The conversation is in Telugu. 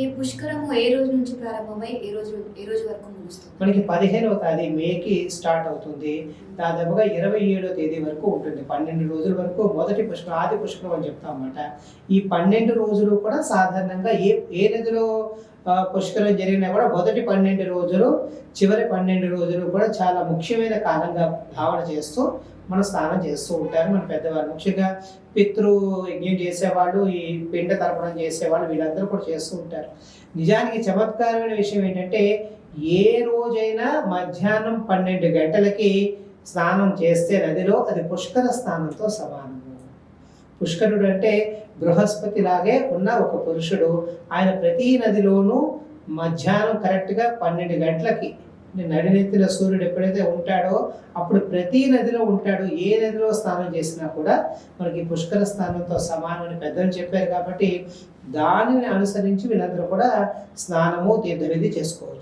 ఈ పుష్కరము ఏ రోజు నుంచి ప్రారంభమై ఏ రోజు ఏ రోజు వరకు ముగుస్తుంది? మనకి పదిహేనవ తేదీ మేకి స్టార్ట్ అవుతుంది. దాదాపుగా ఇరవై ఏడో తేదీ వరకు ఉంటుంది. పన్నెండు రోజుల వరకు మొదటి పుష్కరం ఆది పుష్కరం అని చెప్తాం అన్నమాట. ఈ పన్నెండు రోజులు కూడా సాధారణంగా ఏ ఏ నదిలో పుష్కరం జరిగినా కూడా మొదటి పన్నెండు రోజులు చివరి పన్నెండు రోజులు కూడా చాలా ముఖ్యమైన కాలంగా భావన చేస్తూ మనం స్నానం చేస్తూ ఉంటారు మన పెద్దవాళ్ళు. ముఖ్యంగా పితృ యజ్ఞం చేసేవాళ్ళు ఈ పిండ తర్పణం చేసేవాళ్ళు వీళ్ళందరూ కూడా చేస్తూ ఉంటారు. నిజానికి చమత్కారమైన విషయం ఏంటంటే ఏ రోజైనా మధ్యాహ్నం పన్నెండు గంటలకి స్నానం చేస్తే నదిలో అది పుష్కర స్నానంతో సమానము పుష్కరుడు అంటే బృహస్పతి లాగే ఉన్న ఒక పురుషుడు. ఆయన ప్రతి నదిలోనూ మధ్యాహ్నం కరెక్ట్గా పన్నెండు గంటలకి నడినెత్తిన సూర్యుడు ఎప్పుడైతే ఉంటాడో అప్పుడు ప్రతి నదిలో ఉంటాడు. ఏ నదిలో స్నానం చేసినా కూడా మనకి పుష్కర స్నానంతో సమానం అని పెద్దలు చెప్పారు కాబట్టి దానిని అనుసరించి వీళ్ళందరూ కూడా స్నానము తీర్థవిధి చేసుకోవచ్చు.